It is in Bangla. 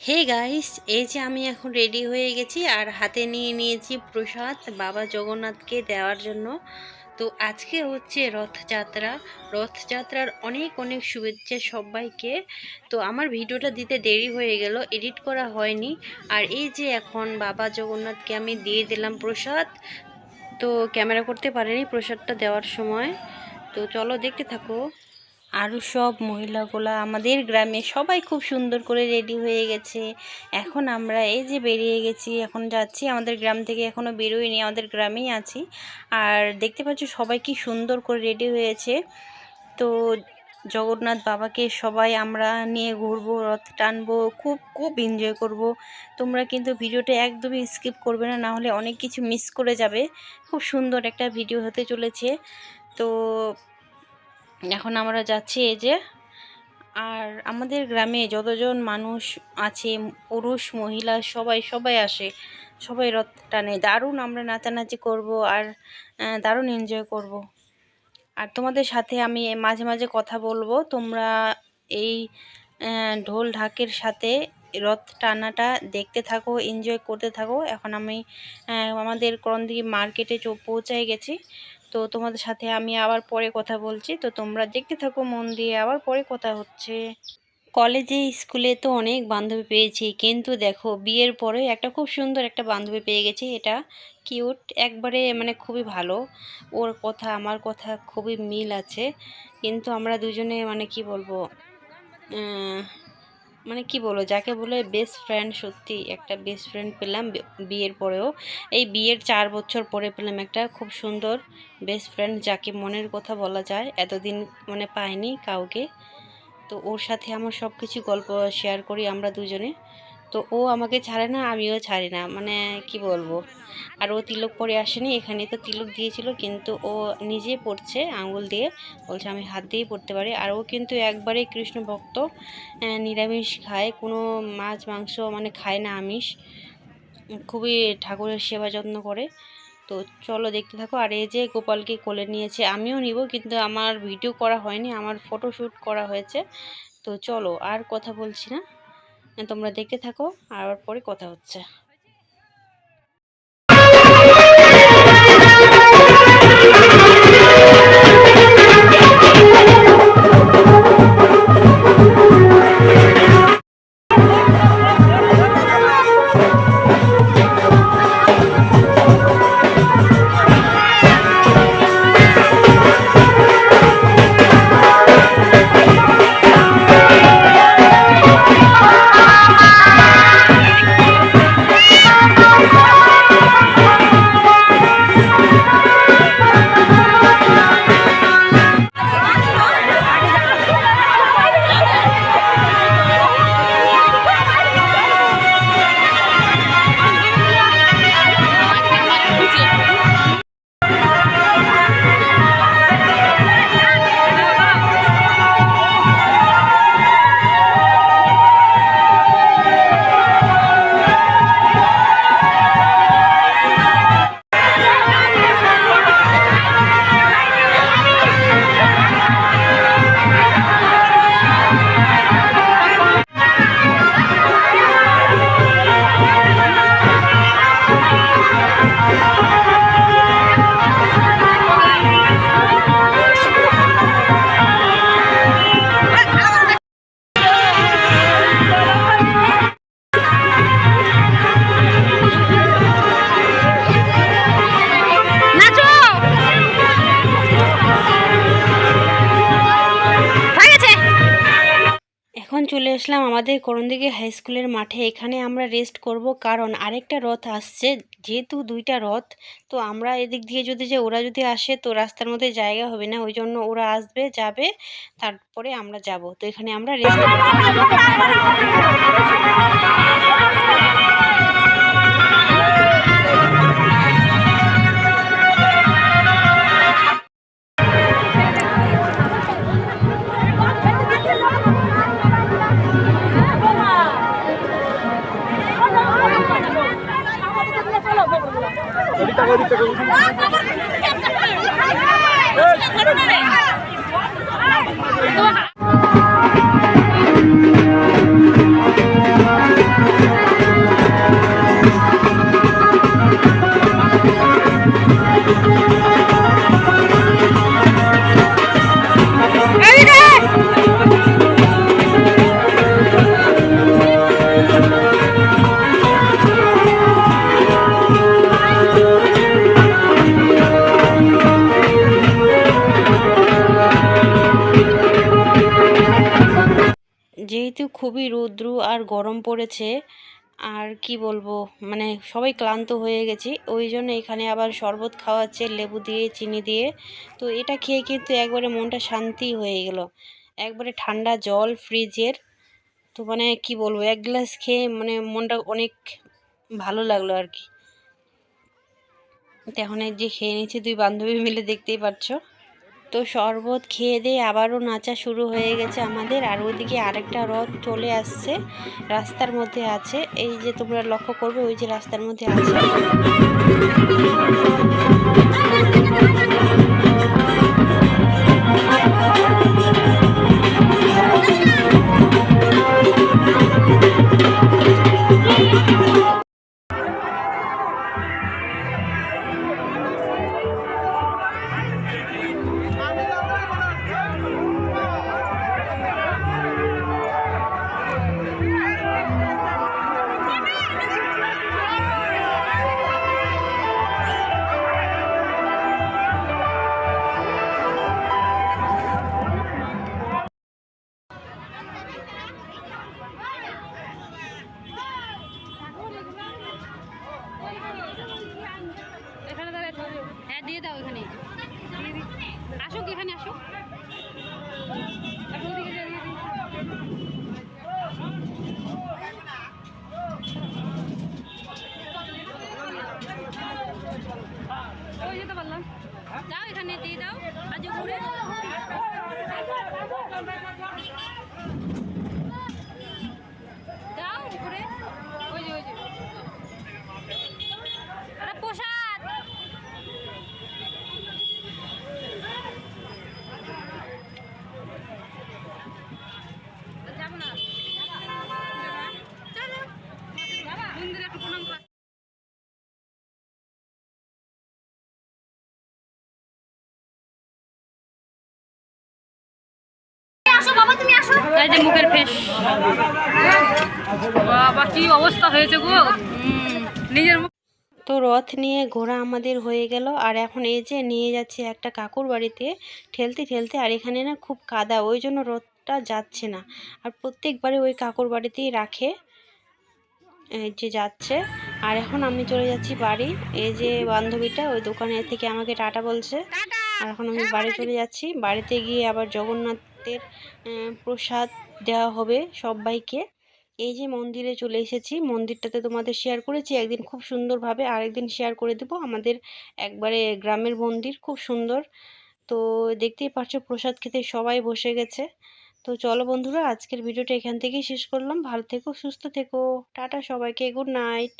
হে গাইস, এই যে আমি এখন রেডি হয়ে গেছি আর হাতে নিয়ে নিয়েছি প্রসাদ বাবা জগন্নাথকে দেওয়ার জন্য। তো আজকে হচ্ছে রথযাত্রা। রথযাত্রার অনেক অনেক শুভেচ্ছা সবাইকে। তো আমার ভিডিওটা দিতে দেরি হয়ে গেল, এডিট করা হয়নি। আর এই যে এখন বাবা জগন্নাথকে আমি দিয়ে দিলাম প্রসাদ। তো ক্যামেরা করতে পারিনি প্রসাদটা দেওয়ার সময়। তো চলো দেখতে থাকো। আরও সব মহিলাগুলা আমাদের গ্রামে সবাই খুব সুন্দর করে রেডি হয়ে গেছে। এখন আমরা এই যে বেরিয়ে গেছি, এখন যাচ্ছি, আমাদের গ্রাম থেকে এখনও বেরোয়নি, আমাদের গ্রামেই আছি। আর দেখতে পাচ্ছ সবাই কি সুন্দর করে রেডি হয়েছে। তো জগন্নাথ বাবাকে সবাই আমরা নিয়ে ঘুরবো, রথ টানবো, খুব খুব এনজয় করব। তোমরা কিন্তু ভিডিওটা একদমই স্কিপ করবে না না হলে অনেক কিছু মিস করে যাবে। খুব সুন্দর একটা ভিডিও হতে চলেছে। তো এখন আমরা যাচ্ছি এই যে, আর আমাদের গ্রামে যতজন মানুষ আছে, পুরুষ, মহিলা, সবাই সবাই আসে। সবাই রথ টানে। দারুণ আমরা নাচানাচি করব আর দারুণ এনজয় করব। আর তোমাদের সাথে আমি মাঝে মাঝে কথা বলব। তোমরা এই ঢোল ঢাকের সাথে রথ টানাটা দেখতে থাকো এনজয় করতে থাকো। এখন আমি আমাদের করণদিঘি মার্কেটে চো- পৌঁছায় গেছি। তো তোমাদের সাথে আমি আবার পরে কথা বলছি। তো তোমরা দেখতে থাকো, মন দিয়ে আবার পরে কথা হচ্ছে। কলেজে, স্কুলে তো অনেক বান্ধবী পেয়েছি, কিন্তু দেখো, বিয়ের পরে একটা খুব সুন্দর একটা বান্ধবী পেয়ে গেছি। এটা কিউট একবারে মানে খুবই ভালো। ওর কথা, আমার কথা খুবই মিল আছে। কিন্তু আমরা দুজনে মানে কি বলব মানে কি বলো যাকে বলে বেস্ট ফ্রেন্ড সত্যি একটা বেস্ট ফ্রেন্ড পেলাম বিয়ের পরেও। এই বিয়ের চার বছর পরে পেলাম একটা খুব সুন্দর বেস্ট ফ্রেন্ড যাকে মনের কথা বলা যায়। এতদিন মানে পাইনি কাউকে। তো ওর সাথে আমার সব কিছু গল্প শেয়ার করি আমরা দুজনে। তো ও আমাকে ছাড়ে না, আমিও ছাড়ি না। মানে কি বলব? আর ও তিলক পরে আসেনি এখানে তো তিলক দিয়েছিল, কিন্তু ও নিজে পড়ছে আঙুল দিয়ে। বলছে আমি হাত দিয়েই পড়তে পারি। আর ও কিন্তু একবারে কৃষ্ণ ভক্ত নিরামিষ খায়, কোনো মাছ, মাংস মানে খায় না আমিষ। খুবই ঠাকুরের সেবা যত্ন করে। তো চলো দেখতে থাকো। আর এই যে গোপালকে কোলে নিয়েছে, আমিও নিব, কিন্তু আমার ভিডিও করা হয়নি, আমার ফটো শ্যুট করা হয়েছে। তো চলো, আর কথা বলছি না। তোমরা দেখতে থাকো আর পরে কথা হচ্ছে। চলে আসলাম আমাদের করণদিঘি হাই স্কুলের মাঠে। এখানে আমরা রেস্ট করব। কারণ আরেকটা রথ আসছে। যেহেতু দুইটা রথ, তো আমরা এদিক দিয়ে যদি যে ওরা যদি আসে, তো রাস্তার মধ্যে জায়গা হবে না। ওই জন্য ওরা আসবে, যাবে, তারপরে আমরা যাব। তো এখানে আমরা রেস্ট তোমার আর গরম পড়েছে। আর কি বলব মানে সবাই ক্লান্ত হয়ে গেছি। ওই জন্য এখানে আবার শরবত খাওয়াচ্ছে, লেবু দিয়ে, চিনি দিয়ে। তো এটা খেয়ে কিন্তু একবারে মনটা শান্তি হয়ে গেল। একবারে ঠান্ডা জল ফ্রিজের। তো মানে কি বলব, এক গ্লাস খেয়ে মানে মনটা অনেক ভালো লাগল আর কি। তো এখন এই যে খেয়ে নিচ্ছি দুই বান্ধবী মিলে দেখতেই পাচ্ছ তো শরবত খেয়ে দিয়ে আবারও নাচা শুরু হয়ে গেছে আমাদের। আর ওইদিকে আরেকটা রথ চলে আসছে, রাস্তার মধ্যে আছে। এই যে তোমরা লক্ষ্য করবে, ওই যে রাস্তার মধ্যে আছে। এই যে মুখের ফেস। বাবা কি অবস্থা হয়েছে গো? নিজের তো রথ নিয়ে ঘোরা আমাদের হয়ে গেল আর এখন এই যে নিয়ে যাচ্ছে একটা কাকুর বাড়িতে ঠেলতে ঠেলতে আর এখানে না খুব কাদা ওই জন্য রথটা যাচ্ছে না। আর প্রত্যেকবারে ওই কাকুর বাড়িতেই রাখে এই যে যাচ্ছে। আর এখন আমি চলে যাচ্ছি বাড়ি এই যে বান্ধবীটা ওই দোকানের থেকে আমাকে টাটা বলছে। আর এখন আমি বাড়ি চলে যাচ্ছি বাড়িতে গিয়ে আবার জগন্নাথের আহ, প্রসাদ দেওয়া হবে সবাইকে। এই যে মন্দিরে চলে এসেছি মন্দিরটাতে তোমাদের শেয়ার করেছি। একদিন খুব সুন্দরভাবে আরেকদিন শেয়ার করে দেবো। আমাদের একবারে গ্রামের মন্দির খুব সুন্দর। তো দেখতেই পাচ্ছ প্রসাদ খেতে সবাই বসে গেছে। তো চলো বন্ধুরা আজকের ভিডিওটা এখান থেকেই শেষ করলাম। ভালো থেকো সুস্থ থেকো। টাটা সবাইকে গুড নাইট